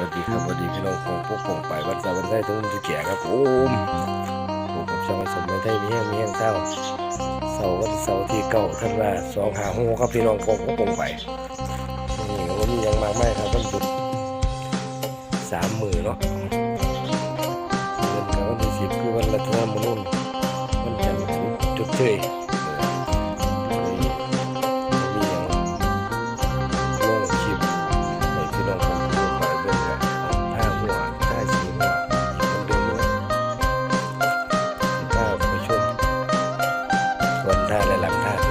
วัสดีครับสวัสดีพี่น้องของพวกผมไปวัดสาวันไส้ทุกคนที่แก่ครับผมผมกับช่างสมในไทยมีแห้งมีแห้งเศร้าเสาร์วันเสาร์ที่เก้าท่านว่าสองหาหูครับพี่น้องของพวกผมไปนี่ก็บ่มีหยังมากไม่ครับมันหยุดสามมือเนาะเงินกับวันที่สิบคือวันรัตนมนุนวันจันทร์พุธจุดเชย วันท่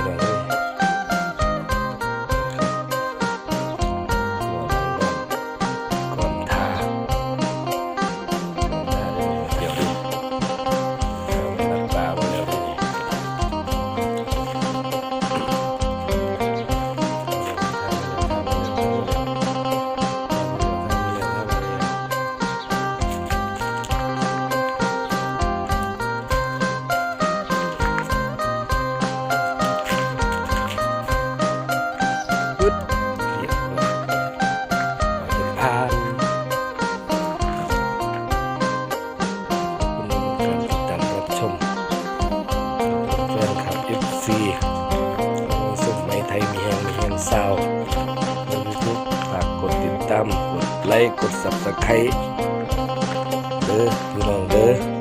มีแห่งมีแห่งซาวในยูทูบฝากกดติดตาม กดไลค์ กด Subscribe เด้อพี่น้องเด้อ